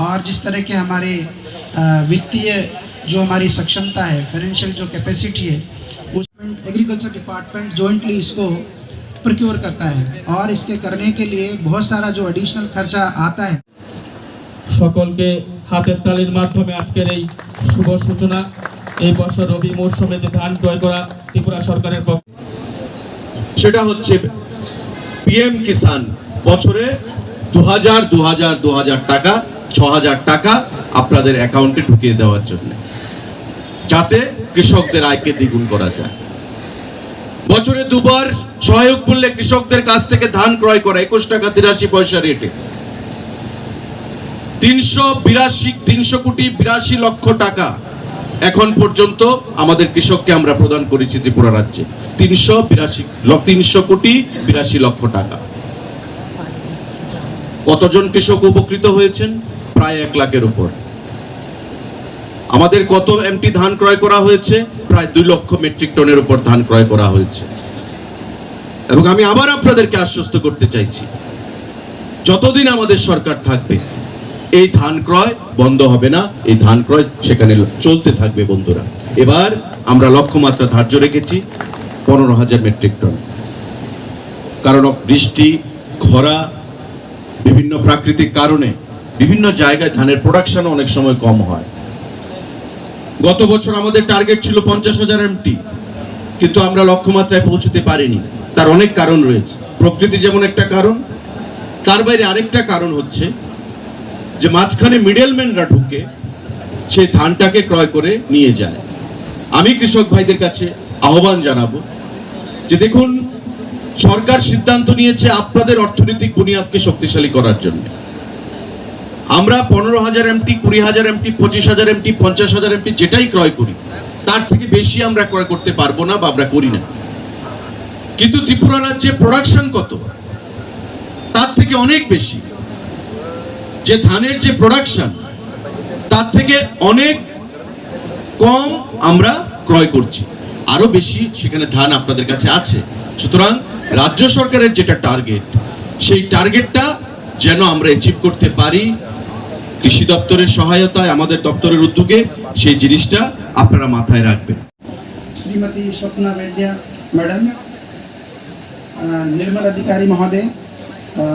और जिस तरह के हमारे अ, वित्तीय जो हमारी सक्षमता है फाइनेंशियल जो कैपेसिटी है उसमें एग्रीकल्चर डिपार्टमेंट जॉइंटली इसको प्रोक्योर करता है और इसके करने के लिए बहुत सारा जो एडिशनल खर्चा आता है সকলকে হাতের তালির মাধ্যমে আজকের এই শুভ সূচনা এই বছর রবি মৌসুমে যে ধান ক্রয় করা ত্রিপুরা সরকারের পক্ষে সেটা হচ্ছে পিএম কিষান বছরে হাজার দু হাজার দু হাজার টাকা ছ হাজার টাকা আপনাদের অ্যাকাউন্টে ঢুকিয়ে দেওয়ার জন্য। যাতে কৃষকদের আয়কে দ্বিগুণ করা যায়। বছরে দুবার সহায়ক মূল্যে কৃষকদের কাছ থেকে ধান ক্রয় করা, একুশ টাকা তিরাশি পয়সা রেটে। তিনশো বিরাশি, তিনশো কোটি বিরাশি লক্ষ টাকা এখন পর্যন্ত আমাদের কৃষককে আমরা প্রদান করেছি ত্রিপুরা রাজ্যে। তিনশো বিরাশি, তিনশো কোটি বিরাশি লক্ষ টাকা। কতজন কৃষক উপকৃত হয়েছেন? প্রায় এক লাখের উপর। আমাদের কত এমটি ধান ক্রয় করা হয়েছে? প্রায় দুই লক্ষ মেট্রিক টনের উপর ধান ক্রয় করা হয়েছে। এবং আমি আবার আপনাদেরকে আশ্বস্ত করতে চাইছি, যতদিন আমাদের সরকার থাকবে, এই ধান ক্রয় বন্ধ হবে না, এই ধান ক্রয় সেখানে চলতে থাকবে বন্ধুরা। এবার আমরা লক্ষ্যমাত্রা ধার্য রেখেছি, পনেরো হাজার মেট্রিক টন। কারণ বৃষ্টি, খরা বিভিন্ন প্রাকৃতিক কারণে বিভিন্ন জায়গায় ধানের প্রোডাকশন অনেক সময় কম হয়। গত বছর আমাদের টার্গেট ছিল পঞ্চাশ হাজার এমটি কিন্তু আমরা লক্ষ্যমাত্রায় পৌঁছতে পারিনি। তার অনেক কারণ রয়েছে। প্রকৃতি যেমন একটা কারণ, তার বাইরে আরেকটা কারণ হচ্ছে যে মাঝখানে মিডলম্যানরা ঢুকে সেই ধানটাকে ক্রয় করে নিয়ে যায়। আমি কৃষক ভাইদের কাছে আহ্বান জানাব যে দেখুন সরকার সিদ্ধান্ত নিয়েছে আপনাদের অর্থনৈতিক বুনিয়াদকে শক্তিশালী করার জন্য। আমরা পনেরো হাজার এমটি কুড়ি হাজার এমটি পঁচিশ হাজার এমটি পঞ্চাশ হাজার এমটি যেটাই ক্রয় করি, তার থেকে বেশি আমরা ক্রয় করতে পারব না বা আমরা করি না। কিন্তু ত্রিপুরা রাজ্যে প্রোডাকশন কত? তার থেকে অনেক বেশি। যে ধানের যে প্রোডাকশন তার থেকে অনেক কম আমরা ক্রয় করছি। আরও বেশি সেখানে ধান আপনাদের কাছে আছে। সুতরাং রাজ্য সরকারের যেটা টার্গেট সেই টার্গেটটা যেন আমরা অ্যাচিভ করতে পারি কৃষি দপ্তরের সহায়তায় আমাদের দপ্তরের উদ্যোগে সেই জিনিসটা আপনারা মাথায় রাখবেন श्रीमती स्वप्ना वैद्य मैडम अ, निर्मल अधिकारी महोदय अ,